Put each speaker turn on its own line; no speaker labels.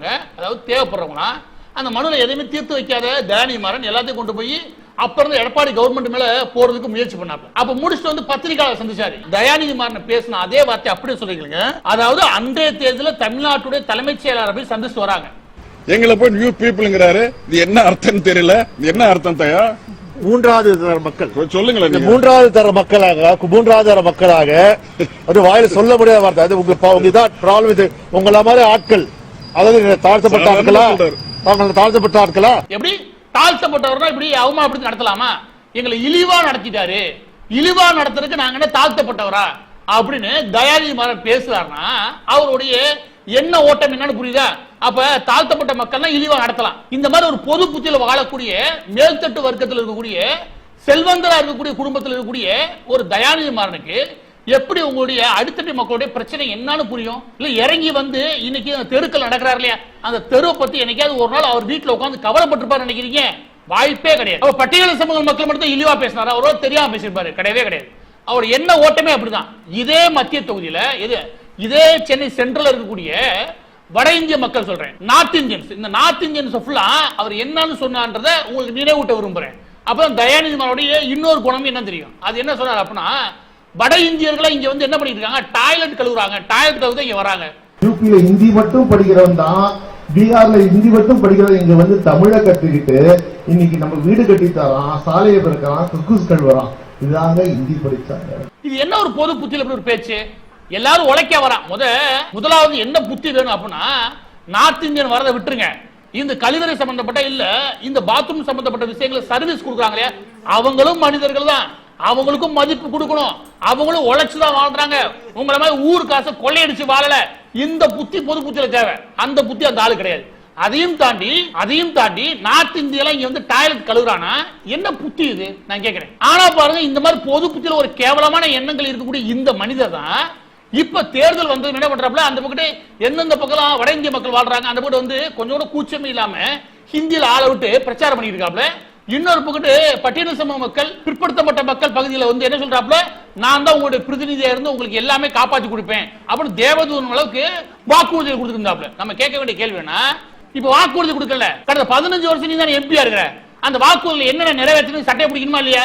தேவைப்படுறவங்க அதாவது தேவைப்படுறவங்களா அந்த மனுவில் எதையுமே தீர்த்து வைக்காத தயானிமாறன் எல்லாத்தையும் கொண்டு போய் அப்ப இருந்து எடப்பாடி கவர்மெண்ட் மேல போறதுக்கு முயற்சி பண்ணாப்ல. அப்ப முடிச்சுட்டு வந்து பத்திரிகையாளர் சந்திச்சாரு. தயாநிதி மாறன் பேசின அதே வார்த்தை அப்படியே சொல்லிக்கலுங்க அதாவது அன்றைய தேர்தலில் தமிழ்நாட்டுடைய தலைமைச் செயலாளர் போய் சந்திச்சு வராங்க.
எங்களை போய் நியூ பீப்புள்ங்கிறாரு இது என்ன அர்த்தம் தெரியல. இது என்ன அர்த்தம் தயா?
மூன்றாவது தர மக்கள்.
சொல்லுங்களேன்.
மூன்றாவது தர மக்களாக மூன்றாவது தர மக்களாக அது வாயில சொல்ல முடியாத வார்த்தை. அது உங்க பா- உங்க இதான் ப்ராப்ளம் இது. உங்கள மாதிரி ஆட்கள். அதாவது நீங்க தாழ்த்தப்பட்ட
சாதாரண
ஆட்களா?
சொல்றாரு.
தாங்கள் தாழ்த்தப்பட்ட ஆட்களா?
எப்படி? தாழ்த்தப்பட்டவர்னா இப்படி அவமானப்படுத்தி நடத்தலாமா? எங்களை இழிவா நடத்திட்டாரு. இழிவா நடத்துறதுக்கு நாங்க என்ன தாழ்த்தப்பட்டவரா? அப்படின்னு தயாநிதி மாறன் பேசுறாருன்னா அவருடைய என்ன ஓட்டம் என்னன்னு புரியுதா? அப்ப தாழ்த்தப்பட்ட மக்கள்னா இழிவா நடத்தலாம். இந்த மாதிரி ஒரு பொது புத்தியில வாழக்கூடிய மேல்தட்டு வர்க்கத்தில் இருக்கக்கூடிய செல்வந்தரா இருக்கக்கூடிய குடும்பத்தில் இருக்கக்கூடிய ஒரு தயாநிதி மாறனுக்கு எப்படி உங்களுடைய அடித்தட்டு மக்களுடைய பிரச்சனை என்னன்னு புரியும்? இல்ல இறங்கி வந்து இன்னைக்கு அந்த தெருக்கள் நடக்கிறாரு இல்லையா? அந்த தெருவை பத்தி என்னைக்காவது ஒரு நாள் அவர் வீட்டுல உட்காந்து கவலைப்பட்டிருப்பாரு நினைக்கிறீங்க? வாய்ப்பே கிடையாது. அவர் பட்டியல சமூக மக்கள் மட்டும் தான் இழிவா பேசினாரு. அவரோ தெரியாம பேசியிருப்பாரு. கிடையவே கிடையாது. அவர் என்ன ஓட்டமே அப்படிதான். இதே மத்திய தொகுதியில இது இதே சென்னை சென்ட்ரல் இருக்கக்கூடிய வட இந்திய மக்கள் சொல்றேன். நார்த் இந்தியன்ஸ் இந்த நார்த் இந்தியன்ஸ் ஃபுல்லா அவர் என்னன்னு சொன்னான்றத உங்களுக்கு நினைவூட்ட விரும்புறேன். அப்புறம் தயாநிதி மாறனுடைய இன்னொரு குணம் என்ன தெரியும். அது என்ன சொன்னார் அப்படின்னா வட இந்தியர்களை இங்க வந்து என்ன பண்ணிட்டு இருக்காங்க டாய்லெட் கழுவுறாங்க. டாய்லெட் கழுவுதான் இங்க வராங்க.
யூபியில ஹிந்தி மட்டும் படிக்கிறவன் தான் பீகார்ல ஹிந்தி மட்டும் படிக்கிறவன். இங்க வந்து தமிழை கத்துக்கிட்டு இன்னைக்கு நம்ம வீடு கட்டி தரான் சாலையை பிறக்கிறான் குக்கூஸ் கழுவுறான். இதாங்க ஹிந்தி படிச்சாங்க.
இது என்ன ஒரு பொது புத்தியில ஒரு பேச்சு? எல்லாரும் உழைக்க வரான் முத முதலாவது என்ன புத்தி வேணும் அப்படின்னா நார்த் இந்தியன் வரதை விட்டுருங்க. இந்த கழிவறை சம்பந்தப்பட்ட இல்ல இந்த பாத்ரூம் சம்பந்தப்பட்ட விஷயங்களை சர்வீஸ் கொடுக்குறாங்க அவங்களும் மனிதர்கள் தான். அவங்களுக்கும் மதிப்பு கொடுக்கணும். அவங்களும் உழைச்சுதான் வாழ்றாங்க. உங்களை மாதிரி ஊர் காசை கொள்ளையடிச்சு வாழல. இந்த புத்தி பொது புத்தியில தேவை. அந்த புத்தி அந்த ஆளு கிடையாது. அதையும் தாண்டி அதையும் தாண்டி நார்த் இந்தியால இங்க வந்து டாய்லெட் கழுவுறானா? என்ன புத்தி இது? நான் கேட்கிறேன் ஆனா பாருங்க இந்த மாதிரி பொது புத்தியில ஒரு கேவலமான எண்ணங்கள் இருக்கக்கூடிய இந்த மனிதர் தான் இப்ப தேர்தல் வந்து என்ன பண்றாப்புல அந்த பக்கத்து எந்தெந்த பக்கம் வட இந்திய மக்கள் வாழ்றாங்க அந்த பக்கம் வந்து கொஞ்சம் கூட கூச்சமே இல்லாம ஹிந்தியில ஆளை விட்டு பிரச்சாரம் பண்ணிட்டு இருக்காப்ல இன்னொரு பக்கத்து பட்டியல் சம மக்கள் பிற்படுத்தப்பட்ட மக்கள் பகுதியில் வந்து என்ன சொல்றாப்ல நான் தான் உங்களுடைய பிரதிநிதியா இருந்து உங்களுக்கு எல்லாமே காப்பாற்றி கொடுப்பேன். அப்படின்னு தேவதூன் அளவுக்கு வாக்குறுதி கொடுத்துருந்தாப்ல நம்ம கேட்க வேண்டிய கேள்வி என்ன? இப்ப வாக்குறுதி கொடுக்கல. கடந்த பதினஞ்சு வருஷம் நீ தான் எம்பியா இருக்கிற. அந்த வாக்குறுதியில் என்னென்ன நிறைவேற்றணும் சட்டையை பிடிக்கணுமா இல்லையா?